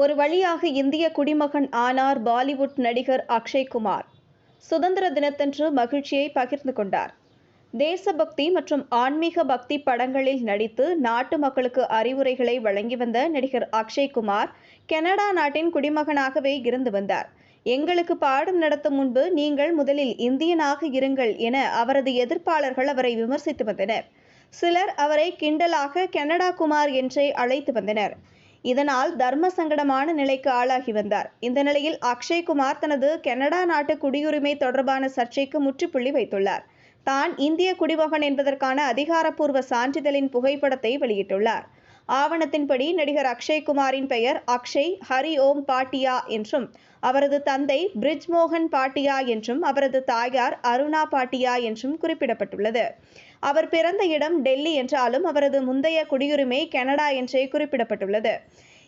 ஒரு வழியாக இந்திய குடிமகன் ஆனார் பாலிவுட் நடிகர் அக்ஷய் குமார். சுதந்திர தினத்தன்று மகிழ்ச்சியை பகிர்ந்து கொண்டார். தேசபக்தி மற்றும் ஆன்மீக பக்தி படங்களில் நடித்து நாட்டு மக்களுக்கு அறிவுரைகளை வழங்கி வந்த நடிகர் அக்ஷய்குமார் கனடா நாட்டின் குடிமகனாகவே இருந்து வந்தார். எங்களுக்கு பாடம் நடத்தும் முன்பு நீங்கள் முதலில் இந்தியனாக இருங்கள் என அவரது எதிர்ப்பாளர்கள் அவரை விமர்சித்து வந்தனர். சிலர் அவரை கிண்டலாக கனடா குமார் என்றே அழைத்து வந்தனர். இதனால் தர்ம சங்கடமான நிலைக்கு ஆளாகி வந்தார். இந்த நிலையில் அக்ஷய் குமார் தனது கனடா நாட்டு குடியுரிமை தொடர்பான சர்ச்சைக்கு முற்றுப்புள்ளி வைத்துள்ளார். தான் இந்திய குடிமகன் என்பதற்கான அதிகாரப்பூர்வ சான்றிதழின் புகைப்படத்தை வெளியிட்டுள்ளார். ஆவணத்தின்படி நடிகர் அக்ஷய் குமாரின் பெயர் அக்ஷய் ஹரி ஓம் பாட்டியா என்றும் அவரது தந்தை பிரிஜ்மோகன் பாட்டியா என்றும் அவரது தாயார் அருணா பாட்டியா என்றும் குறிப்பிடப்பட்டுள்ளது. அவர் பிறந்த இடம் டெல்லி என்றாலும் அவரது முந்தைய குடியுரிமை கனடா என்றே குறிப்பிடப்பட்டுள்ளது.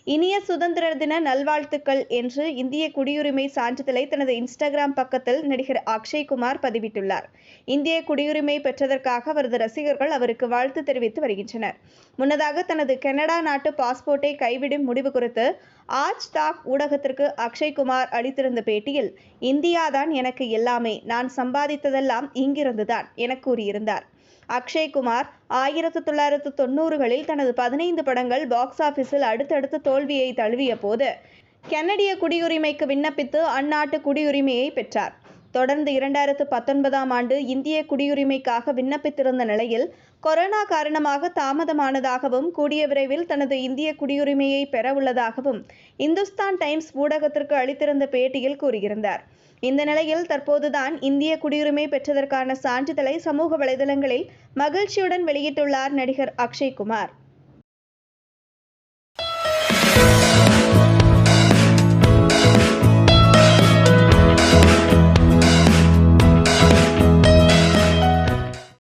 இனிய சுதந்திர தின நல்வாழ்த்துக்கள் என்று இந்திய குடியுரிமை சான்றிதழை தனது இன்ஸ்டாகிராம் பக்கத்தில் நடிகர் அக்ஷய் குமார் பதிவிட்டுள்ளார். இந்திய குடியுரிமை பெற்றதற்காக அவரது ரசிகர்கள் அவருக்கு வாழ்த்து தெரிவித்து வருகின்றனர். முன்னதாக தனது கனடா நாட்டு பாஸ்போர்ட்டை கைவிடும் முடிவு குறித்து ஆஜ் தாக் ஊடகத்திற்கு அக்ஷய் குமார் அளித்திருந்த பேட்டியில் இந்தியாதான் எனக்கு எல்லாமே. நான் சம்பாதித்ததெல்லாம் இங்கிருந்துதான் என கூறியிருந்தார். அக்ஷய் குமார் ஆயிரத்து தொள்ளாயிரத்து தொண்ணூறுகளில் தனது பதினைந்து படங்கள் பாக்ஸ் ஆபீஸில் அடுத்தடுத்து தோல்வியை தழுவிய போது கனடிய குடியுரிமைக்கு விண்ணப்பித்து அந்நாட்டு குடியுரிமையை பெற்றார். தொடர்ந்து இரண்டாயிரத்து பத்தொன்பதாம் ஆண்டு இந்திய குடியுரிமைக்காக விண்ணப்பித்திருந்த நிலையில் கொரோனா காரணமாக தாமதமானதாகவும் கூடிய விரைவில் தனது இந்திய குடியுரிமையை பெற உள்ளதாகவும் இந்துஸ்தான் டைம்ஸ் ஊடகத்திற்கு அளித்திருந்த பேட்டியில் கூறியிருந்தார். இந்த நிலையில் தற்போதுதான் இந்திய குடியுரிமை பெற்றதற்கான சான்றிதழை சமூக வலைதளங்களில் மகிழ்ச்சியுடன் வெளியிட்டுள்ளார் நடிகர் அக்ஷய் குமார்